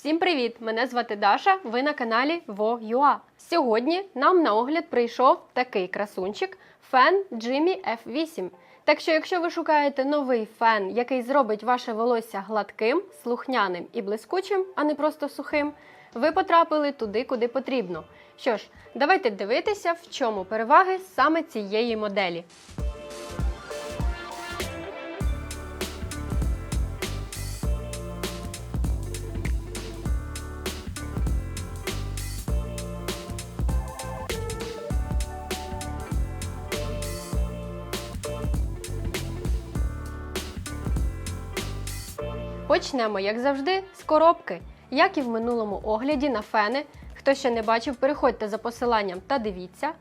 Всім привіт! Мене звати Даша. Ви на каналі Во.Юа. Сьогодні нам на огляд прийшов такий красунчик фен Jimmy F8. Так що, якщо ви шукаєте новий фен, який зробить ваше волосся гладким, слухняним і блискучим, а не просто сухим, ви потрапили туди, куди потрібно. Що ж, давайте дивитися, в чому переваги саме цієї моделі. Почнемо, як завжди, з коробки. Як і в минулому огляді на фени. Хто ще не бачив, переходьте за посиланням та дивіться.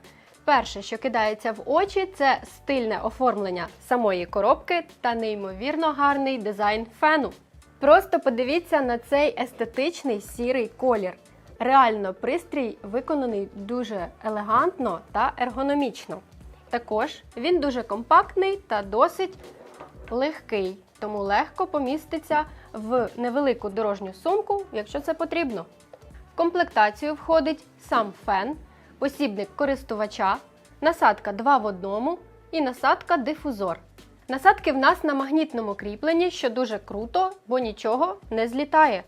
Перше, що кидається в очі, це стильне оформлення самої коробки та неймовірно гарний дизайн фену. Просто подивіться на цей естетичний сірий колір. Реально, пристрій виконаний дуже елегантно та ергономічно. Також він дуже компактний та досить легкий, тому легко поміститься в невелику дорожню сумку, якщо це потрібно. В комплектацію входить сам фен, посібник користувача, насадка 2 в одному і насадка дифузор. Насадки в нас на магнітному кріпленні, що дуже круто, бо нічого не злітає.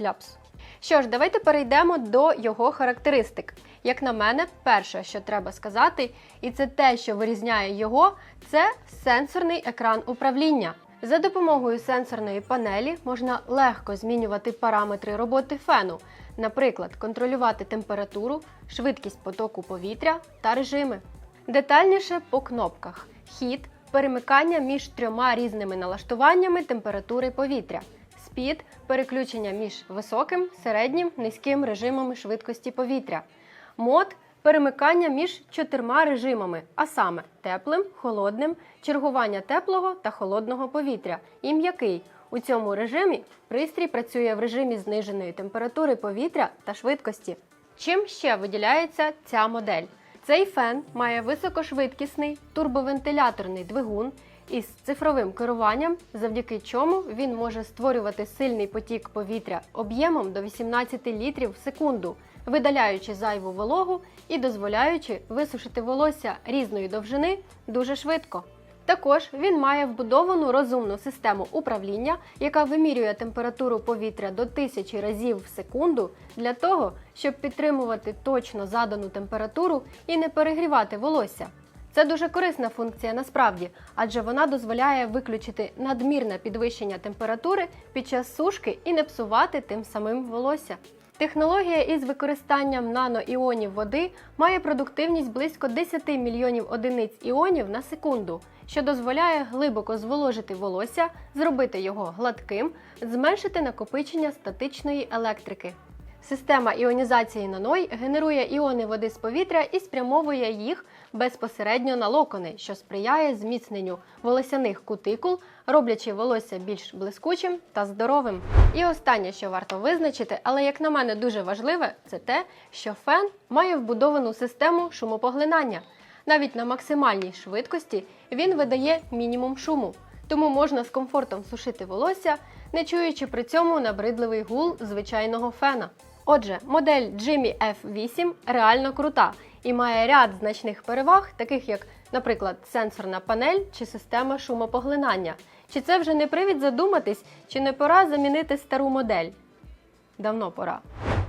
Ляпс. Що ж, давайте перейдемо до його характеристик. Як на мене, перше, що треба сказати, і це те, що вирізняє його, це сенсорний екран управління. За допомогою сенсорної панелі можна легко змінювати параметри роботи фену, наприклад, контролювати температуру, швидкість потоку повітря та режими. Детальніше по кнопках: хід, перемикання між трьома різними налаштуваннями температури повітря, спід, переключення між високим, середнім, низьким режимами швидкості повітря, мод перемикання між чотирма режимами, а саме теплим, холодним, чергування теплого та холодного повітря і м'який. У цьому режимі пристрій працює в режимі зниженої температури повітря та швидкості. Чим ще виділяється ця модель? Цей фен має високошвидкісний турбовентиляторний двигун із цифровим керуванням, завдяки чому він може створювати сильний потік повітря об'ємом до 18 літрів в секунду, видаляючи зайву вологу і дозволяючи висушити волосся різної довжини дуже швидко. Також він має вбудовану розумну систему управління, яка вимірює температуру повітря до 1000 разів в секунду для того, щоб підтримувати точно задану температуру і не перегрівати волосся. Це дуже корисна функція насправді, адже вона дозволяє виключити надмірне підвищення температури під час сушки і не псувати тим самим волосся. Технологія із використанням наноіонів води має продуктивність близько 10 мільйонів одиниць іонів на секунду, що дозволяє глибоко зволожити волосся, зробити його гладким, зменшити накопичення статичної електрики. Система іонізації наной генерує іони води з повітря і спрямовує їх безпосередньо на локони, що сприяє зміцненню волосяних кутикул, роблячи волосся більш блискучим та здоровим. І останнє, що варто визначити, але як на мене дуже важливе, це те, що фен має вбудовану систему шумопоглинання. Навіть на максимальній швидкості він видає мінімум шуму, тому можна з комфортом сушити волосся, не чуючи при цьому набридливий гул звичайного фена. Отже, модель Jimmy F8 реально крута і має ряд значних переваг, таких як, наприклад, сенсорна панель чи система шумопоглинання. Чи це вже не привід задуматись, чи не пора замінити стару модель? Давно пора.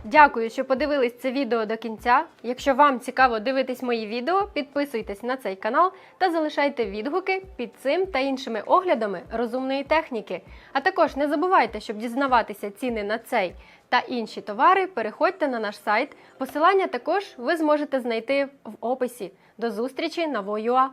Дякую, що подивились це відео до кінця. Якщо вам цікаво дивитись мої відео, підписуйтесь на цей канал та залишайте відгуки під цим та іншими оглядами розумної техніки. А також не забувайте, щоб дізнаватися ціни на цей та інші товари, переходьте на наш сайт. Посилання також ви зможете знайти в описі. До зустрічі на Воюа!